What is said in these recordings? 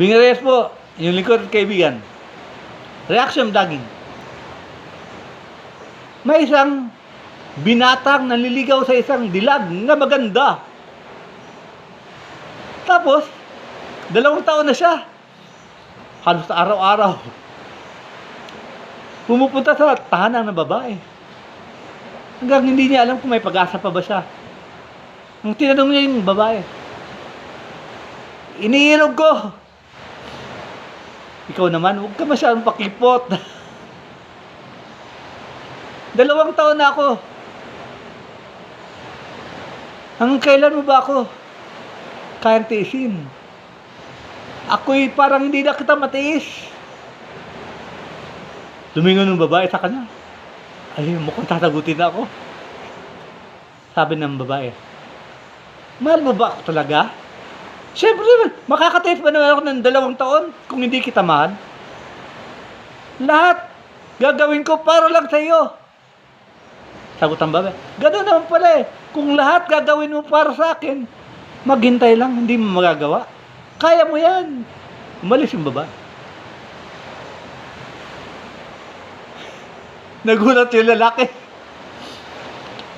Bingares po, yung lingkod at kaibigan. Reaction vlogging. May isang binatang nanliligaw sa isang dilag na maganda. Tapos, dalawang taon na siya. Halos araw-araw. Pumupunta sa tahanan ng babae. Hanggang hindi niya alam kung may pag-asa pa ba siya. Nung tinanong niya yung babae, iniirog ko. Ikaw naman, huwag ka masyadong pakipot. Dalawang taon na ako. Hanggang kailan mo ba ako kayang tiisin? Ako'y parang hindi na kita matiis. Lumingon ng babae sa kanya. Ay, mukhang tatagutin na ako. Sabi ng babae, Mahal mo ba ako talaga? Siyempre naman, makakatiis ba naman ako ng dalawang taon kung hindi kita mahal? Lahat gagawin ko para lang sa iyo. Sagot ang babae, gano'n naman pala eh. Kung lahat gagawin mo para sa akin, maghintay lang, hindi mo magagawa. Kaya mo yan. Umalis yung babae. Nagulat yung lalaki.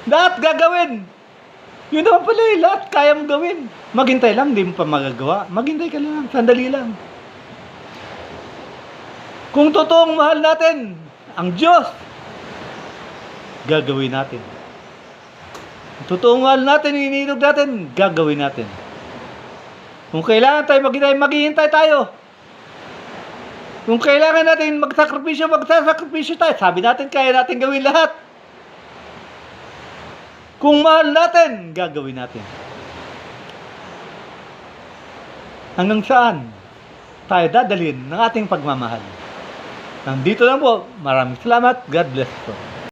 Lahat gagawin. Yun naman pala eh, lahat kaya mo gawin. Maghintay lang, hindi mo pa magagawa. Maghintay ka lang, sandali lang. Kung totoong mahal natin, ang Diyos, gagawin natin. Totoong mahal natin, iniinog natin, gagawin natin. Kung kailangan tayo maghintay, maghihintay tayo. Kung kailangan natin magsakripisyo, magsasakripisyo tayo. Sabi natin, kaya natin gawin lahat. Kung mahal natin, gagawin natin. Hanggang saan tayo dadalhin ng ating pagmamahal? Nandito lang po. Maraming salamat. God bless po.